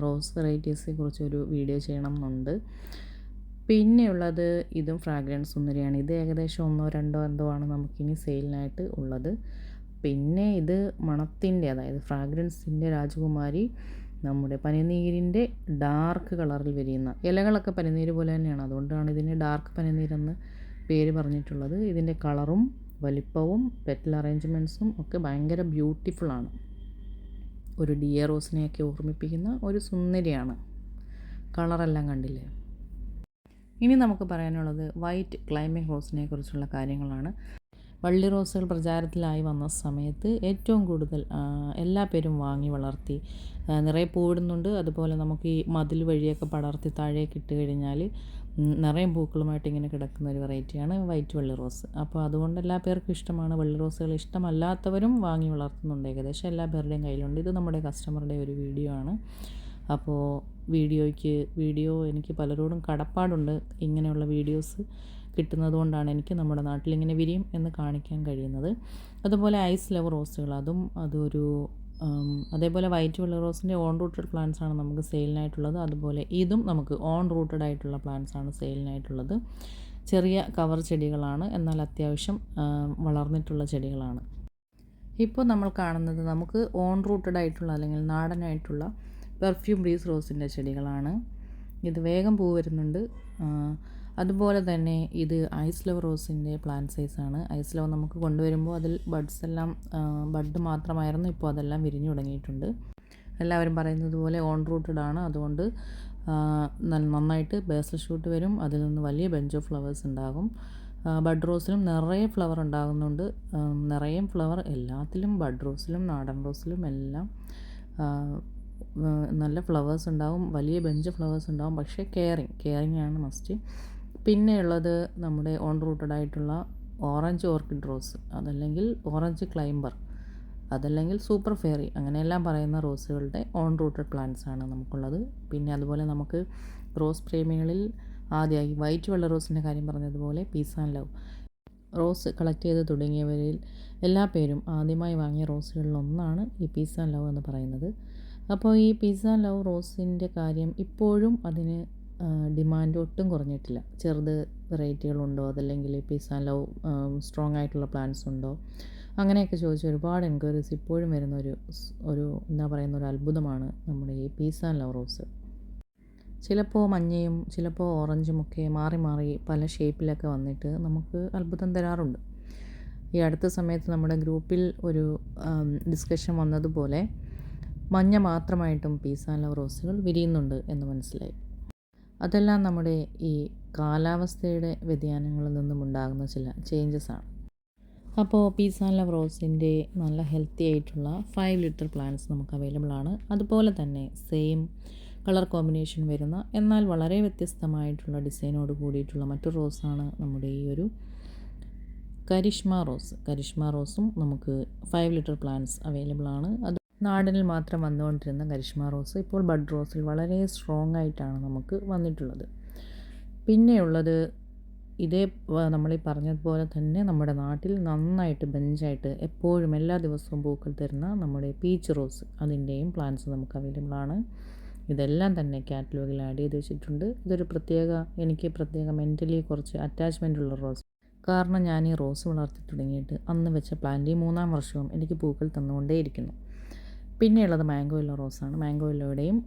റോസ് വെറൈറ്റീസിനെ കുറിച്ചൊരു വീഡിയോ ചെയ്യണം എന്നുണ്ട് പിന്നെയുള്ളത് ഇതും ഫ്രാഗ്രൻസ് സുന്ദരിയാണ്. ഇത് ഏകദേശം ഒന്നോ രണ്ടോ എന്തോ ആണ് നമുക്കിനി സെയിലിനായിട്ട് ഉള്ളത്. പിന്നെ ഇത് മണത്തിന്റെ അതായത് ഫ്രാഗ്രൻസിന്റെ രാജകുമാരി നമ്മുടെ പനിനീരിന്റെ ഡാർക്ക് കളറിൽ വിരിയുന്ന ഇലകളൊക്കെ പനിനീര് പോലെ തന്നെയാണ്. അതുകൊണ്ടാണ് ഇതിന് ഡാർക്ക് പനിനീരെന്ന് പേര് പറഞ്ഞിട്ടുള്ളത്. ഇതിന്റെ കളറും വലിപ്പവും പെറ്റൽ അറേഞ്ച്മെന്റ്സും ഒക്കെ ഭയങ്കര ബ്യൂട്ടിഫുള്ളാണ് ഒരു ഡിയർ റോസിനെയൊക്കെ ഓർമ്മിപ്പിക്കുന്ന ഒരു സുന്ദരിയാണ്. കളറെല്ലാം കണ്ടില്ലേ? ഇനി നമുക്ക് പറയാനുള്ളത് വൈറ്റ് ക്ലൈമ്പിംഗ് റോസിനെ കുറിച്ചുള്ള കാര്യങ്ങളാണ്. വള്ളി റോസുകൾ പ്രചാരത്തിലായി വന്ന സമയത്ത് ഏറ്റവും കൂടുതൽ എല്ലാ പേരും വാങ്ങി വളർത്തി. നിറയെ പൂവിടുന്നുണ്ട് അതുപോലെ നമുക്ക് ഈ മതിൽ വഴിയൊക്കെ പടർത്തി താഴേക്ക് ഇട്ട് കഴിഞ്ഞാൽ നിറയെ പൂക്കളുമായിട്ട് ഇങ്ങനെ കിടക്കുന്ന ഒരു വെറൈറ്റിയാണ് വൈറ്റ് വെള്ളി റോസ്. അപ്പോൾ അതുകൊണ്ട് എല്ലാ പേർക്കും ഇഷ്ടമാണ്. വെള്ളി റോസുകൾ ഇഷ്ടമല്ലാത്തവരും വാങ്ങി വളർത്തുന്നുണ്ട് ഏകദേശം എല്ലാ പേരുടെയും കയ്യിലുണ്ട്. ഇത് നമ്മുടെ കസ്റ്റമറുടെ ഒരു വീഡിയോ ആണ്. അപ്പോൾ വീഡിയോയ്ക്ക് വീഡിയോ എനിക്ക് പലരോടും കടപ്പാടുണ്ട് ഇങ്ങനെയുള്ള വീഡിയോസ് കിട്ടുന്നത് കൊണ്ടാണ് എനിക്ക് നമ്മുടെ നാട്ടിൽ ഇങ്ങനെ വിരിയും എന്ന് കാണിക്കാൻ കഴിയുന്നത്. അതുപോലെ ഐസ് ലവ് റോസുകൾ അതും അതൊരു അതേപോലെ വൈറ്റ് വെള്ള റോസിന്റെ ഓൺ റൂട്ടഡ് പ്ലാന്റ്സ് ആണ് നമുക്ക് സെയിലിനായിട്ടുള്ളത്. അതുപോലെ ഇതും നമുക്ക് ഓൺ റൂട്ടഡ് ആയിട്ടുള്ള പ്ലാന്റ്സ് ആണ് സെയിലിനായിട്ടുള്ളത്. ചെറിയ കവർ ചെടികളാണ് എന്നാൽ അത്യാവശ്യം വളർന്നിട്ടുള്ള ചെടികളാണ്. ഇപ്പോൾ നമ്മൾ കാണുന്നത് നമുക്ക് ഓൺ റൂട്ടഡ് ആയിട്ടുള്ള അല്ലെങ്കിൽ നാടനായിട്ടുള്ള പെർഫ്യൂം ബ്രീസ് റോസിന്റെ ചെടികളാണ്. ഇത് വേഗം പൂ വരുന്നുണ്ട്. അതുപോലെ തന്നെ ഇത് ഐസ് ലവ് റോസിന്റെ പ്ലാന്റ് സൈസാണ്. ഐസ് ലവ് നമുക്ക് കൊണ്ടുവരുമ്പോൾ അതിൽ ബഡ്സ് എല്ലാം ബഡ് മാത്രമായിരുന്നു ഇപ്പോൾ അതെല്ലാം വിരിഞ്ഞു തുടങ്ങിയിട്ടുണ്ട്. എല്ലാവരും പറയുന്നത് പോലെ ഓൺ റൂട്ടഡ് ആണ്. അതുകൊണ്ട് നന്നായിട്ട് ബേസൽ ഷൂട്ട് വരും. അതിൽ നിന്ന് വലിയ ബെഞ്ച് ഓഫ് ഫ്ലവേഴ്സ് ഉണ്ടാകും. ബഡ് റോസിലും നിറയെ ഫ്ലവർ ഉണ്ടാകുന്നുണ്ട്. നിറയെ ഫ്ലവർ എല്ലാത്തിലും ബഡ് റോസിലും നാടൻ റോസിലും എല്ലാം നല്ല ഫ്ലവേഴ്സ് ഉണ്ടാവും. വലിയ ബെഞ്ച് ഫ്ലവേഴ്സ് ഉണ്ടാവും. പക്ഷേ കെയറിങ് കെയറിങ് ആണ് മസ്റ്റ്. പിന്നെയുള്ളത് നമ്മുടെ ഓൺ റൂട്ടഡ് ആയിട്ടുള്ള ഓറഞ്ച് ഓർക്കിഡ് റോസ് അതല്ലെങ്കിൽ ഓറഞ്ച് ക്ലൈംബർ അതല്ലെങ്കിൽ സൂപ്പർ ഫെയറി അങ്ങനെയെല്ലാം പറയുന്ന റോസുകളുടെ ഓൺ റൂട്ടഡ് പ്ലാന്റ്സ് ആണ് നമുക്കുള്ളത്. പിന്നെ അതുപോലെ നമുക്ക് റോസ് പ്രേമികളിൽ ആദ്യമായി വൈറ്റ് വെള്ള റോസിന്റെ കാര്യം പറഞ്ഞതുപോലെ peace and love rose collect ചെയ്ത് തുടങ്ങിയവരിൽ എല്ലാ പേരും ആദ്യമായി വാങ്ങിയ റോസുകളിൽ ഒന്നാണ് ഈ പീസ് ആൻഡ് ലവ് എന്ന് പറയുന്നത്. അപ്പോൾ ഈ പീസ് ആൻഡ് ലവ് റോസിന്റെ കാര്യം ഇപ്പോഴും അതിന് ഡിമാൻഡ് ഒട്ടും കുറഞ്ഞിട്ടില്ല. ചെറുത് വെറൈറ്റികളുണ്ടോ അതല്ലെങ്കിൽ പീസ് ആൻഡ് ലവ് സ്ട്രോങ് ആയിട്ടുള്ള പ്ലാന്റ്സ് ഉണ്ടോ? അങ്ങനെയൊക്കെ ചോദിച്ച് ഒരുപാട് എൻക്വയറീസ് ഇപ്പോഴും വരുന്ന ഒരു ഒരു എന്താ പറയുന്ന ഒരു അത്ഭുതമാണ് നമ്മുടെ ഈ പീസ് ആൻഡ് ലവ് റോസ് ചിലപ്പോൾ മഞ്ഞയും ചിലപ്പോൾ ഓറഞ്ചും ഒക്കെ മാറി മാറി പല ഷേപ്പിലൊക്കെ വന്നിട്ട് നമുക്ക് അത്ഭുതം തരാറുണ്ട്. ഈ അടുത്ത സമയത്ത് നമ്മുടെ ഗ്രൂപ്പിൽ ഒരു ഡിസ്കഷൻ വന്നതുപോലെ മഞ്ഞ മാത്രമായിട്ടും പീസ് ആൻഡ് ലവ് റോസുകൾ വിരിയുന്നുണ്ട് എന്ന് മനസ്സിലായി. അതെല്ലാം നമ്മുടെ ഈ കാലാവസ്ഥയുടെ വ്യതിയാനങ്ങളിൽ നിന്നും ഉണ്ടാകുന്ന ചില ചേഞ്ചസ് ആണ്. അപ്പോൾ പീസ് ആൻഡ് ലവ് റോസിന്റെ നല്ല ഹെൽത്തി ആയിട്ടുള്ള ഫൈവ് ലിറ്റർ പ്ലാന്റ്സ് നമുക്ക് അവൈലബിൾ ആണ്. അതുപോലെ തന്നെ സെയിം കളർ കോമ്പിനേഷൻ വരുന്ന എന്നാൽ വളരെ വ്യത്യസ്തമായിട്ടുള്ള ഡിസൈനോട് കൂടിയിട്ടുള്ള മറ്റൊരു റോസാണ് നമ്മുടെ ഈ ഒരു കരിഷ്മ റോസ് കരിഷ്മ റോസും നമുക്ക് ഫൈവ് ലിറ്റർ പ്ലാന്റ്സ് അവൈലബിൾ ആണ്. അത് നാടനിൽ മാത്രം വന്നുകൊണ്ടിരുന്ന കരിഷ്മ റോസ് ഇപ്പോൾ ബഡ് റോസിൽ വളരെ സ്ട്രോങ് ആയിട്ടാണ് നമുക്ക് വന്നിട്ടുള്ളത്. പിന്നെയുള്ളത് ഇതേ നമ്മൾ ഈ പറഞ്ഞതുപോലെ തന്നെ നമ്മുടെ നാട്ടിൽ നന്നായിട്ട് ബെഞ്ചായിട്ട് എപ്പോഴും എല്ലാ ദിവസവും പൂക്കൾ തരുന്ന നമ്മുടെ പീച്ച് റോസ് അതിന്റെയും പ്ലാന്റ്സ് നമുക്ക് അവൈലബിൾ ആണ്. ഇതെല്ലാം തന്നെ കാറ്റലോഗിൽ ആഡ് ചെയ്ത് വെച്ചിട്ടുണ്ട്. ഇതൊരു പ്രത്യേക എനിക്ക് പ്രത്യേക മെന്റലി കുറച്ച് അറ്റാച്ച്മെന്റ് ഉള്ള റോസ് കാരണം ഞാൻ ഈ റോസ് വളർത്തി തുടങ്ങിയിട്ട് അന്ന് വെച്ച പ്ലാന്റ് മൂന്നാം വർഷവും എനിക്ക് പൂക്കൾ തന്നുകൊണ്ടേയിരിക്കുന്നു. പിന്നെയുള്ളത് മാംഗോ യെല്ലോ റോസാണ്. മാംഗോ യെല്ലോയുടെയും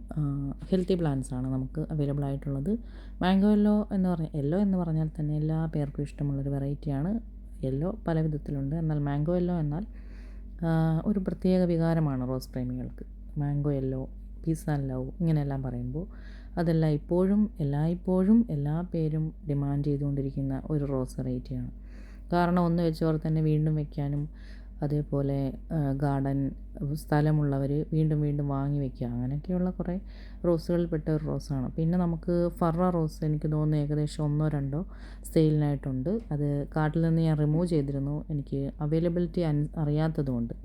ഹെൽത്തി പ്ലാന്റ്സ് ആണ് നമുക്ക് അവൈലബിൾ ആയിട്ടുള്ളത്. മാംഗോ യെല്ലോ എന്ന് പറഞ്ഞാൽ യെല്ലോ എന്ന് പറഞ്ഞാൽ തന്നെ എല്ലാ പേർക്കും ഇഷ്ടമുള്ളൊരു വെറൈറ്റിയാണ് യെല്ലോ പല വിധത്തിലുണ്ട്. എന്നാൽ മാംഗോ യെല്ലോ എന്നാൽ ഒരു പ്രത്യേക വികാരമാണ് rose പ്രേമികൾക്ക്. Mango yellow peace and love ഇങ്ങനെയെല്ലാം പറയുമ്പോൾ അതെല്ലാം ഇപ്പോഴും എല്ലായ്പ്പോഴും എല്ലാ പേരും ഡിമാൻഡ് ചെയ്തുകൊണ്ടിരിക്കുന്ന ഒരു റോസ് വെറൈറ്റിയാണ് കാരണം ഒന്ന് വെച്ചവർ തന്നെ വീണ്ടും വെക്കാനും അതേപോലെ ഗാർഡൻ സ്ഥലമുള്ളവർ വീണ്ടും വീണ്ടും വാങ്ങി വയ്ക്കുക അങ്ങനെയൊക്കെയുള്ള കുറേ റോസുകളിൽപ്പെട്ട ഒരു റോസാണ്. പിന്നെ നമുക്ക് ഫറ റോസ് എനിക്ക് തോന്നുന്നു ഏകദേശം ഒന്നോ രണ്ടോ സെയിലിനായിട്ടുണ്ട്. അത് കാട്ടിൽ നിന്ന് ഞാൻ റിമൂവ് ചെയ്തിരുന്നു. എനിക്ക് അവൈലബിലിറ്റി അറിയാത്തതുകൊണ്ട്.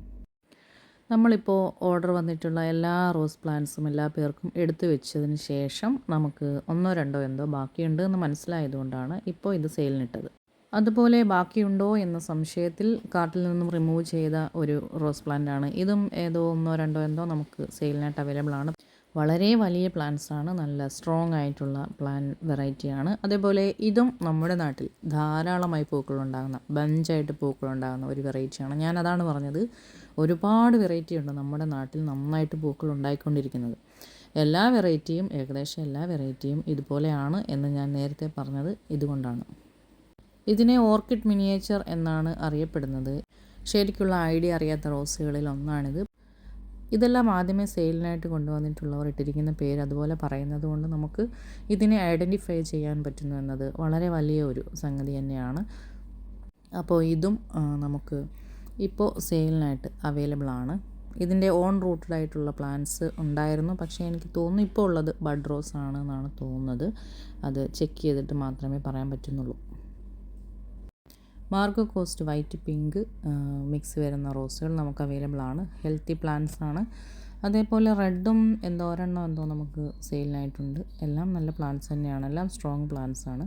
നമ്മളിപ്പോൾ ഓർഡർ വന്നിട്ടുള്ള എല്ലാ റോസ് പ്ലാന്റ്സും എല്ലാ പേർക്കും എടുത്തു വെച്ചതിന് ശേഷം നമുക്ക് ഒന്നോ രണ്ടോ എന്തോ ബാക്കിയുണ്ട് എന്ന് മനസ്സിലായതുകൊണ്ടാണ് ഇപ്പോൾ ഇത് സെയിലിനിട്ടത്. അതുപോലെ ബാക്കിയുണ്ടോ എന്ന സംശയത്തിൽ കാർട്ടിൽ നിന്നും റിമൂവ് ചെയ്ത ഒരു റോസ് പ്ലാന്റ് ആണ്. ഇതും ഏതോ ഒന്നോ രണ്ടോ എന്തോ നമുക്ക് സെയിലിനായിട്ട് അവൈലബിൾ ആണ്. വളരെ വലിയ പ്ലാന്റ്സ് ആണ്. നല്ല സ്ട്രോങ് ആയിട്ടുള്ള പ്ലാൻ വെറൈറ്റിയാണ് അതേപോലെ ഇതും നമ്മുടെ നാട്ടിൽ ധാരാളമായി പൂക്കളുണ്ടാകുന്ന ബഞ്ചായിട്ട് പൂക്കളുണ്ടാകുന്ന ഒരു വെറൈറ്റിയാണ് ഞാൻ അതാണ് പറഞ്ഞത്. ഒരുപാട് വെറൈറ്റി ഉണ്ട് നമ്മുടെ നാട്ടിൽ നന്നായിട്ട് പൂക്കൾ ഉണ്ടായിക്കൊണ്ടിരിക്കുന്നത്. എല്ലാ വെറൈറ്റിയും ഏകദേശം എല്ലാ വെറൈറ്റിയും ഇതുപോലെയാണ് എന്ന് ഞാൻ നേരത്തെ പറഞ്ഞത്. ഇതുകൊണ്ടാണ്. ഇതിനെ ഓർക്കിഡ് മിനിയേച്ചർ എന്നാണ് അറിയപ്പെടുന്നത്. ശരിക്കുള്ള ഐഡിയ അറിയാത്ത റോസുകളിൽ ഒന്നാണിത്. ഇതെല്ലാം ആദ്യമേ സെയിലിനായിട്ട് കൊണ്ടുവന്നിട്ടുള്ളവർ ഇട്ടിരിക്കുന്ന പേര് അതുപോലെ പറയുന്നത് കൊണ്ട് നമുക്ക് ഇതിനെ ഐഡന്റിഫൈ ചെയ്യാൻ പറ്റുന്നു എന്നത് വളരെ വലിയ ഒരു സംഗതി തന്നെയാണ്. അപ്പോൾ ഇതും നമുക്ക് ഇപ്പോൾ സെയിലിനായിട്ട് അവൈലബിൾ ആണ്. ഇതിന്റെ ഓൺ റൂട്ടഡ് ആയിട്ടുള്ള പ്ലാൻസ് ഉണ്ടായിരുന്നു. പക്ഷേ എനിക്ക് തോന്നുന്നു ഇപ്പോൾ ഉള്ളത് ബഡ് റോസ് ആണ് എന്നാണ് തോന്നുന്നത്. അത് ചെക്ക് ചെയ്തിട്ട് മാത്രമേ പറയാൻ പറ്റുന്നുള്ളൂ. Margo Koster white pink mix വരുന്ന റോസുകൾ നമുക്ക് അവൈലബിൾ ആണ്. ഹെൽത്തി പ്ലാന്റ്സ് ആണ്. അതേപോലെ റെഡും എന്തോ ഒരെണ്ണം എന്തോ നമുക്ക് സെയിലിനായിട്ടുണ്ട്. എല്ലാം നല്ല പ്ലാന്റ്സ് തന്നെയാണ്. എല്ലാം സ്ട്രോങ് പ്ലാന്റ്സ് ആണ്.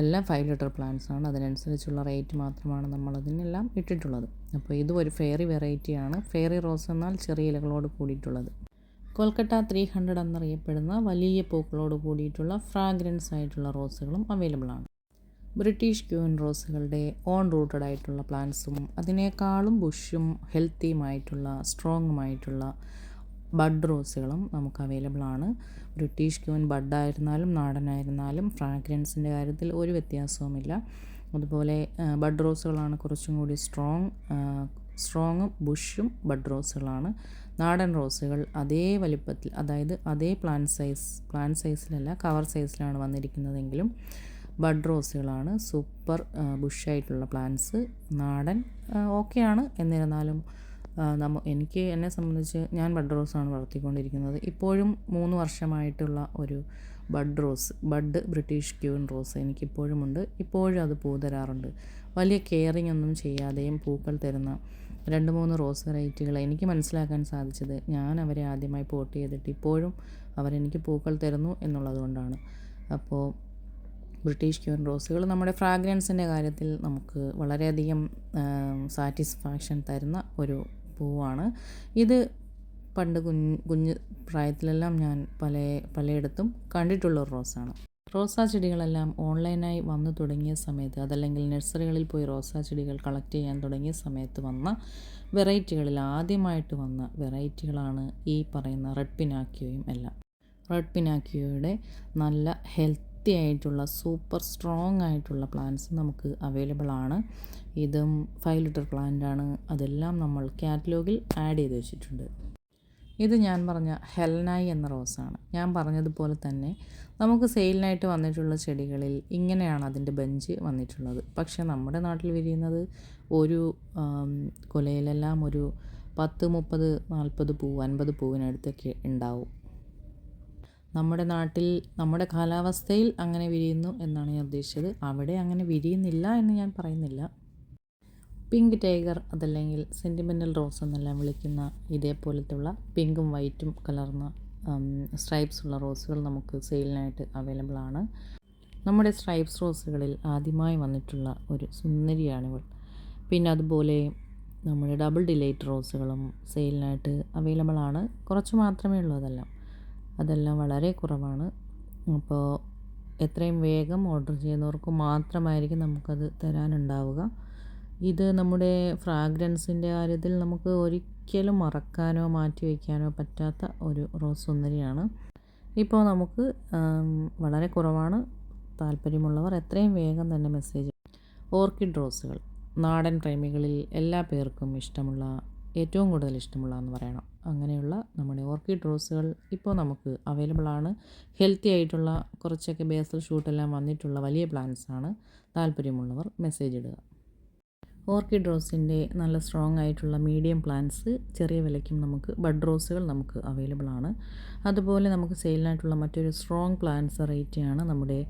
എല്ലാം ഫൈവ് ലിറ്റർ പ്ലാന്റ്സ് ആണ്. അതിനനുസരിച്ചുള്ള റേറ്റ് മാത്രമാണ് നമ്മൾ അതിനെല്ലാം ഇട്ടിട്ടുള്ളത്. അപ്പോൾ ഇതും ഒരു ഫെയറി വെറൈറ്റിയാണ് ഫെയറി റോസ് എന്നാൽ ചെറിയ ഇലകളോട് കൂടിയിട്ടുള്ളത്. കൊൽക്കട്ട ത്രീ ഹൺഡ്രഡ് എന്നറിയപ്പെടുന്ന വലിയ പൂക്കളോട് കൂടിയിട്ടുള്ള ഫ്രാഗ്രൻസ് ആയിട്ടുള്ള റോസുകളും അവൈലബിൾ ആണ്. ബ്രിട്ടീഷ് ക്യൂൻ റോസുകളുടെ ഓൺ റൂട്ടഡ് ആയിട്ടുള്ള പ്ലാന്റ്സും അതിനേക്കാളും ബുഷും ഹെൽത്തിയുമായിട്ടുള്ള സ്ട്രോങ്ങുമായിട്ടുള്ള ബഡ് റോസുകളും നമുക്ക് അവൈലബിൾ ആണ് ബ്രിട്ടീഷ് ക്യൂൻ ബഡായിരുന്നാലും നാടനായിരുന്നാലും ഫ്രാഗ്രൻസിന്റെ കാര്യത്തിൽ ഒരു വ്യത്യാസവുമില്ല. അതുപോലെ ബഡ് റോസുകളാണ് കുറച്ചും കൂടി സ്ട്രോങ് സ്ട്രോങ്ങും ബുഷും ബഡ് റോസുകളാണ്. നാടൻ റോസുകൾ അതേ വലിപ്പത്തിൽ അതായത് അതേ പ്ലാന്റ് സൈസ് പ്ലാന്റ് സൈസിലല്ല കവർ സൈസിലാണ് വന്നിരിക്കുന്നതെങ്കിലും ബഡ് റോസുകളാണ്. സൂപ്പർ ബുഷായിട്ടുള്ള പ്ലാന്റ്സ്. നാടൻ ഓക്കെയാണ്. എന്നിരുന്നാലും നമ്മ എനിക്ക് എന്നെ സംബന്ധിച്ച് ഞാൻ ബഡ് റോസാണ് വളർത്തിക്കൊണ്ടിരിക്കുന്നത്. ഇപ്പോഴും മൂന്ന് വർഷമായിട്ടുള്ള ഒരു bud rose bud British queen rose എനിക്കിപ്പോഴും ഉണ്ട് ഇപ്പോഴും അത് പൂ തരാറുണ്ട് വലിയ കെയറിങ് ഒന്നും ചെയ്യാതെയും പൂക്കൾ തരുന്ന രണ്ട് മൂന്ന് റോസ് വെറൈറ്റികൾ എനിക്ക് മനസ്സിലാക്കാൻ സാധിച്ചത് ഞാൻ അവരെ ആദ്യമായി പോട്ട് ചെയ്തിട്ട് ഇപ്പോഴും അവരെനിക്ക് പൂക്കൾ തരുന്നു എന്നുള്ളത് കൊണ്ടാണ് അപ്പോൾ ബ്രിട്ടീഷ് ക്യൂൻ റോസുകൾ നമ്മുടെ ഫ്രാഗ്രൻസിന്റെ കാര്യത്തിൽ നമുക്ക് വളരെയധികം സാറ്റിസ്ഫാക്ഷൻ തരുന്ന ഒരു പൂവാണ്. ഇത് പണ്ട് കുഞ്ഞ് കുഞ്ഞ് പ്രായത്തിലെല്ലാം ഞാൻ പല പലയിടത്തും കണ്ടിട്ടുള്ള ഒരു റോസാണ്. റോസാ ചെടികളെല്ലാം ഓൺലൈനായി വന്നു തുടങ്ങിയ സമയത്ത് അതല്ലെങ്കിൽ നഴ്സറികളിൽ പോയി റോസാ ചെടികൾ കളക്ട് ചെയ്യാൻ തുടങ്ങിയ സമയത്ത് വന്ന വെറൈറ്റികളിൽ ആദ്യമായിട്ട് വന്ന വെറൈറ്റികളാണ് ഈ പറയുന്ന റെഡ് പിനാക്കിയോയും എല്ലാം. റെഡ് പിനാക്കിയോയുടെ നല്ല ഹെൽത്തി ആയിട്ടുള്ള സൂപ്പർ സ്ട്രോങ് ആയിട്ടുള്ള പ്ലാന്റ്സ് നമുക്ക് അവൈലബിൾ ആണ്. ഇതും ഫൈവ് ലിറ്റർ പ്ലാന്റ് ആണ്. അതെല്ലാം നമ്മൾ കാറ്റലോഗിൽ ആഡ് ചെയ്ത് വെച്ചിട്ടുണ്ട്. ഇത് ഞാൻ പറഞ്ഞ ഹെൽനായി എന്ന റോസാണ് ഞാൻ പറഞ്ഞതുപോലെ തന്നെ നമുക്ക് സെയിലിനായിട്ട് വന്നിട്ടുള്ള ചെടികളിൽ ഇങ്ങനെയാണ് അതിന്റെ ബെഞ്ച് വന്നിട്ടുള്ളത്. പക്ഷേ നമ്മുടെ നാട്ടിൽ വിരിയുന്നത് ഒരു കൊലയിലെല്ലാം ഒരു പത്ത് മുപ്പത് നാൽപ്പത് പൂവ് അൻപത് പൂവിനടുത്തൊക്കെ ഉണ്ടാവും. നമ്മുടെ നാട്ടിൽ നമ്മുടെ കാലാവസ്ഥയിൽ അങ്ങനെ വിരിയുന്നു എന്നാണ് ഞാൻ ഉദ്ദേശിച്ചത്. അവിടെ അങ്ങനെ വിരിയുന്നില്ല എന്ന് ഞാൻ പറയുന്നില്ല. പിങ്ക് ടൈഗർ അതല്ലെങ്കിൽ സെന്റിമെന്റൽ റോസ് എന്നെല്ലാം വിളിക്കുന്ന ഇതേപോലത്തുള്ള പിങ്കും വൈറ്റും കലർന്ന സ്ട്രൈപ്സ് ഉള്ള റോസുകൾ നമുക്ക് സെയിലിനായിട്ട് അവൈലബിൾ ആണ്. നമ്മുടെ സ്ട്രൈപ്സ് റോസുകളിൽ ആദ്യമായി വന്നിട്ടുള്ള ഒരു സുന്ദരിയാണിവൾ. പിന്നെ അതുപോലെ നമ്മുടെ ഡബിൾ ഡിലൈറ്റ് റോസുകളും സെയിലിനായിട്ട് അവൈലബിൾ ആണ്. കുറച്ച് മാത്രമേ ഉള്ളൂ അതെല്ലാം. അതെല്ലാം വളരെ കുറവാണ്. അപ്പോൾ എത്രയും വേഗം ഓർഡർ ചെയ്യുന്നവർക്ക് മാത്രമായിരിക്കും നമുക്കത് തരാനുണ്ടാവുക. ഇത് നമ്മുടെ ഫ്രാഗ്രൻസിന്റെ കാര്യത്തിൽ നമുക്ക് ഒരിക്കലും മറക്കാനോ മാറ്റി വയ്ക്കാനോ പറ്റാത്ത ഒരു റോസ് സുന്ദരിയാണ്. ഇപ്പോൾ നമുക്ക് വളരെ കുറവാണ്. താല്പര്യമുള്ളവർ എത്രയും വേഗം തന്നെ മെസ്സേജ് ഓർക്കിഡ് റോസുകൾ. നാടൻ പ്രേമികളിൽ എല്ലാ പേർക്കും ഇഷ്ടമുള്ള ഏറ്റവും കൂടുതൽ ഇഷ്ടമുള്ളതെന്ന് പറയണം. അങ്ങനെയുള്ള നമ്മുടെ ഓർക്കിഡ് റോസുകൾ ഇപ്പോൾ നമുക്ക് അവൈലബിൾ ആണ്. ഹെൽത്തി ആയിട്ടുള്ള കുറച്ചൊക്കെ ബേസൽ ഷൂട്ടെല്ലാം വന്നിട്ടുള്ള വലിയ പ്ലാന്റ്സ് ആണ്. താല്പര്യമുള്ളവർ മെസ്സേജ് ഇടുക. ഓർക്കിഡ് റോസിന്റെ നല്ല സ്ട്രോങ് ആയിട്ടുള്ള മീഡിയം പ്ലാന്റ്സ് ചെറിയ വിലയ്ക്കും നമുക്ക് ബഡ് റോസുകൾ നമുക്ക് അവൈലബിൾ ആണ്. അതുപോലെ നമുക്ക് സെയിലിനായിട്ടുള്ള മറ്റൊരു സ്ട്രോങ് പ്ലാന്റ്സ് വെറൈറ്റിയാണ് നമ്മുടെ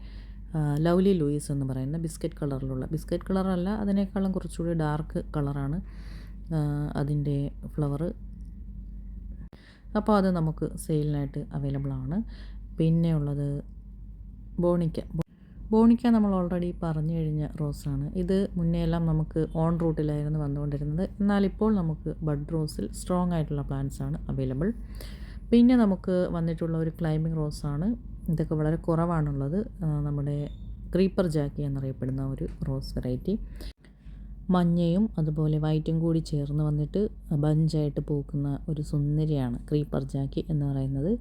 ലവ്ലി ലൂയിസ് എന്ന് പറയുന്ന ബിസ്ക്കറ്റ് കളറിലുള്ള. ബിസ്ക്കറ്റ് കളറല്ല അതിനേക്കാളും കുറച്ചുകൂടി ഡാർക്ക് കളറാണ്. അതിന്റെ ഫ്ലവർ അപ്പോൾ അത് നമുക്ക് സെയിലിനായിട്ട് അവൈലബിൾ ആണ് പിന്നെ ഉള്ളത് ബോണിക്ക. ബോണിക്ക നമ്മൾ ഓൾറെഡി പറഞ്ഞു കഴിഞ്ഞ റോസാണ് ഇത് മുന്നേ എല്ലാം നമുക്ക് ഓൺ റൂട്ടിലായിരുന്നു വന്നുകൊണ്ടിരുന്നത്. എന്നാൽ ഇപ്പോൾ നമുക്ക് ബഡ് റോസിൽ സ്ട്രോങ് ആയിട്ടുള്ള പ്ലാന്റ്സ് ആണ് അവൈലബിൾ പിന്നെ നമുക്ക് വന്നിട്ടുള്ള ഒരു ക്ലൈമ്പിംഗ് റോസാണ് ഇതൊക്കെ വളരെ കുറവാണുള്ളത്. നമ്മുടെ ക്രീപ്പർ ജാക്കി എന്നറിയപ്പെടുന്ന ഒരു റോസ് വെറൈറ്റി മഞ്ഞയും അതുപോലെ വൈറ്റും കൂടി ചേർന്ന് വന്നിട്ട് ബഞ്ചായിട്ട് പൂക്കുന്ന ഒരു സുന്ദരിയാണ് ക്രീപ്പർ ജാക്കി എന്ന് പറയുന്നത്.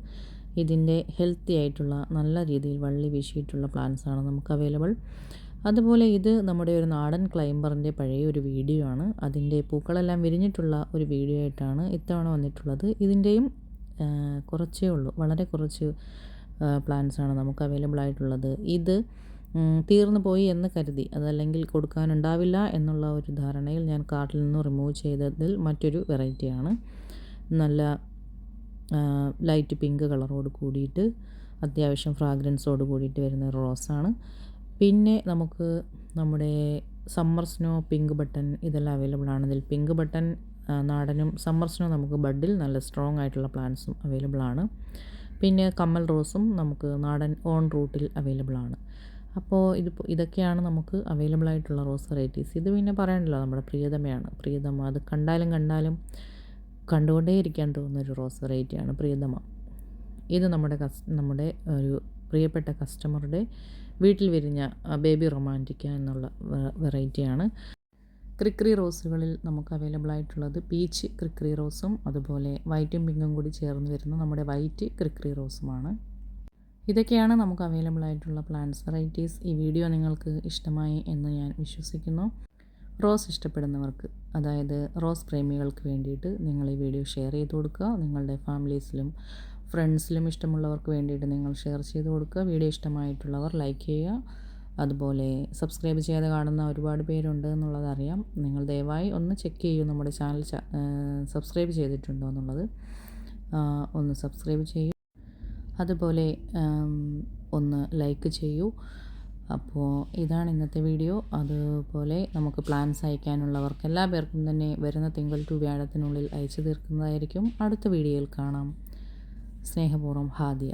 ഇതിന്റെ ഹെൽത്തി ആയിട്ടുള്ള നല്ല രീതിയിൽ വള്ളി വീശിയിട്ടുള്ള ആണ് നമുക്ക് അവൈലബിൾ. അതുപോലെ ഇത് നമ്മുടെ ഒരു നാടൻ ക്ലൈംബറിന്റെ പഴയ ഒരു വീഡിയോ ആണ്. അതിന്റെ പൂക്കളെല്ലാം വിരിഞ്ഞിട്ടുള്ള ഒരു വീഡിയോ ആയിട്ടാണ് ഇത്തവണ വന്നിട്ടുള്ളത്. ഇതിന്റെയും കുറച്ചേ ഉള്ളൂ. വളരെ കുറച്ച് പ്ലാന്റ്സാണ് നമുക്ക് അവൈലബിൾ ആയിട്ടുള്ളത്. ഇത് തീർന്നു പോയി എന്ന് കരുതി. അതല്ലെങ്കിൽ കൊടുക്കാനുണ്ടാവില്ല എന്നുള്ള ഒരു ധാരണയിൽ ഞാൻ കാർട്ടിൽ നിന്ന് റിമൂവ് ചെയ്തതിൽ മറ്റൊരു വെറൈറ്റിയാണ് നല്ല ലൈറ്റ് പിങ്ക് കളറോട് കൂടിയിട്ട് അത്യാവശ്യം ഫ്രാഗ്രൻസോട് കൂടിയിട്ട് വരുന്ന ഒരു റോസാണ് പിന്നെ നമുക്ക് നമ്മുടെ സമ്മർ സ്നോ പിങ്ക് ബട്ടൺ ഇതെല്ലാം അവൈലബിൾ ആണ്. ഇതിൽ പിങ്ക് ബട്ടൺ നാടനും സമ്മർ സ്നോ നമുക്ക് ബഡിൽ നല്ല സ്ട്രോങ് ആയിട്ടുള്ള പ്ലാന്റ്സും അവൈലബിൾ ആണ്. പിന്നെ കമ്മൽ റോസും നമുക്ക് നാടൻ ഓൺ റൂട്ടിൽ അവൈലബിൾ ആണ്. അപ്പോൾ ഇത് ഇതൊക്കെയാണ് നമുക്ക് അവൈലബിൾ ആയിട്ടുള്ള റോസ് വെറൈറ്റീസ് ഇത് പിന്നെ പറയണ്ടല്ലോ നമ്മുടെ പ്രിയതമയാണ്. പ്രിയതമ അത് കണ്ടാലും കണ്ടാലും കണ്ടുകൊണ്ടേയിരിക്കാൻ തോന്നുന്ന ഒരു റോസ് വെറൈറ്റിയാണ് പ്രിയതമ. ഇത് നമ്മുടെ കസ് നമ്മുടെ ഒരു പ്രിയപ്പെട്ട കസ്റ്റമറുടെ വീട്ടിൽ വിരിഞ്ഞ ബേബി റൊമാന്റിക്ക എന്നുള്ള വെറൈറ്റിയാണ് ക്രിക്രി റോസുകളിൽ നമുക്ക് അവൈലബിൾ ആയിട്ടുള്ളത് പീച്ച് ക്രിക്രി റോസും അതുപോലെ വൈറ്റും പിങ്കും കൂടി ചേർന്ന് വരുന്ന നമ്മുടെ വൈറ്റ് ക്രിക്രി റോസുമാണ് ഇതൊക്കെയാണ് നമുക്ക് അവൈലബിൾ ആയിട്ടുള്ള പ്ലാന്റ്സ് വെറൈറ്റീസ് ഈ വീഡിയോ നിങ്ങൾക്ക് ഇഷ്ടമായി എന്ന് ഞാൻ വിശ്വസിക്കുന്നു. റോസ് ഇഷ്ടപ്പെടുന്നവർക്ക് അതായത് റോസ് പ്രേമികൾക്ക് വേണ്ടിയിട്ട് നിങ്ങൾ ഈ വീഡിയോ ഷെയർ ചെയ്ത് കൊടുക്കുക. നിങ്ങളുടെ ഫാമിലീസിലും ഫ്രണ്ട്സിലും ഇഷ്ടമുള്ളവർക്ക് വേണ്ടിയിട്ട് നിങ്ങൾ ഷെയർ ചെയ്ത് കൊടുക്കുക. വീഡിയോ ഇഷ്ടമായിട്ടുള്ളവർ ലൈക്ക് ചെയ്യുക. അതുപോലെ സബ്സ്ക്രൈബ് ചെയ്യാതെ കാണുന്ന ഒരുപാട് പേരുണ്ട് എന്നുള്ളതറിയാം നിങ്ങൾ ദയവായി ഒന്ന് ചെക്ക് ചെയ്യൂ നമ്മുടെ ചാനൽ സബ്സ്ക്രൈബ് ചെയ്തിട്ടുണ്ടോ എന്നുള്ളത്. ഒന്ന് സബ്സ്ക്രൈബ് ചെയ്യൂ. അതുപോലെ ഒന്ന് ലൈക്ക് ചെയ്യൂ. അപ്പോൾ ഇതാണ് ഇന്നത്തെ വീഡിയോ അതുപോലെ നമുക്ക് പ്ലാൻസ് അയക്കാനുള്ളവർക്ക് എല്ലാ പേർക്കും തന്നെ വരുന്ന തിങ്കൾ ടു വ്യാഴത്തിനുള്ളിൽ അയച്ചു തീർക്കുന്നതായിരിക്കും. അടുത്ത വീഡിയോയിൽ കാണാം. സ്നേഹപൂർവം ഹാദിയ.